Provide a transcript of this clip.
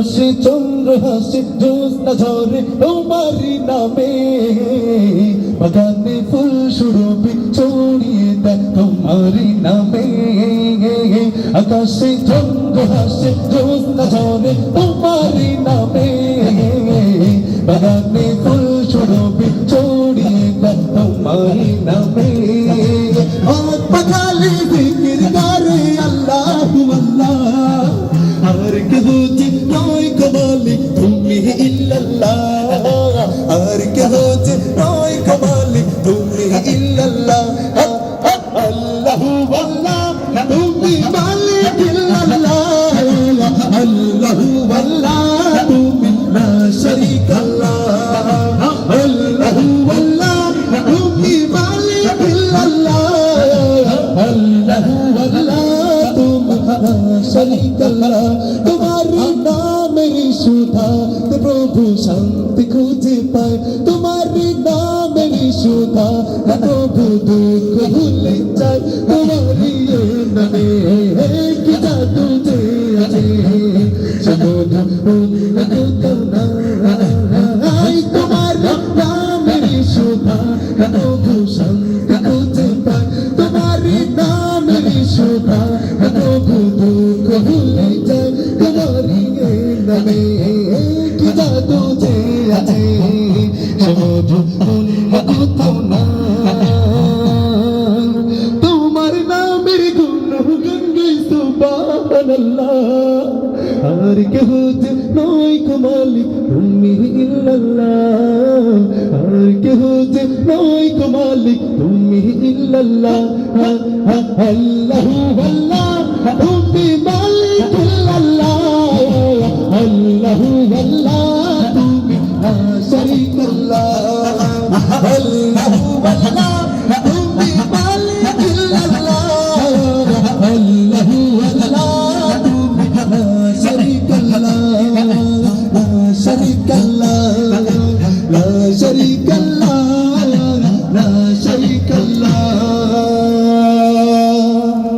আকাশে চন্দ্র হাসে জ্যোৎস্না ঝরে তোমারই নামে। বাগানে ফুল সুরভি ছড়িয়ে দেয় তোমারই নামে। আকাশে চন্দ্র হাসে জ্যোৎস্না ঝরে তোমারই নামে। বাগানে ফুল সুরভি ছড়িয়ে দেয় তোমারই নামে। আল্লাহ আল্লাহ। আর কেহু ইল্লাল্লাহ। আর কেহু যে নয় কমালি তুমি ইল্লাল্লাহ। আল্লাহু আল্লাহ, তুমি মালিক ইল্লাল্লাহ। আল্লাহু আল্লাহ, তুমি লা শরীক আল্লাহ আল্লাহু আল্লাহ তুমি মালিক ইল্লাল্লাহ। আল্লাহু আল্লাহ, তুমি লা শরীক আল্লাহ তোমার নামের সুধা প্রভু শান্তি খুঁজে পায়। তোমার নামের সুধা প্রভু দুঃখ ভুলে যায় তোমার নামে কি জাদু যে আছে। প্রভু দুঃখ ভুলে যায় তোমার জাদু যে আছে তোমার নামের গুণ গঙ্গে সুবহানাল্লাহ। আর কেহ নয় কমালি তুমি ইল্লাল্লাহ। আর কেহ নয় কমালি তুমি ইল্লাল্লাহ। আল্লাহু আল্লাহ, তুমি মালিক ইল্লাল্লাহ আল্লাহু আল্লাহ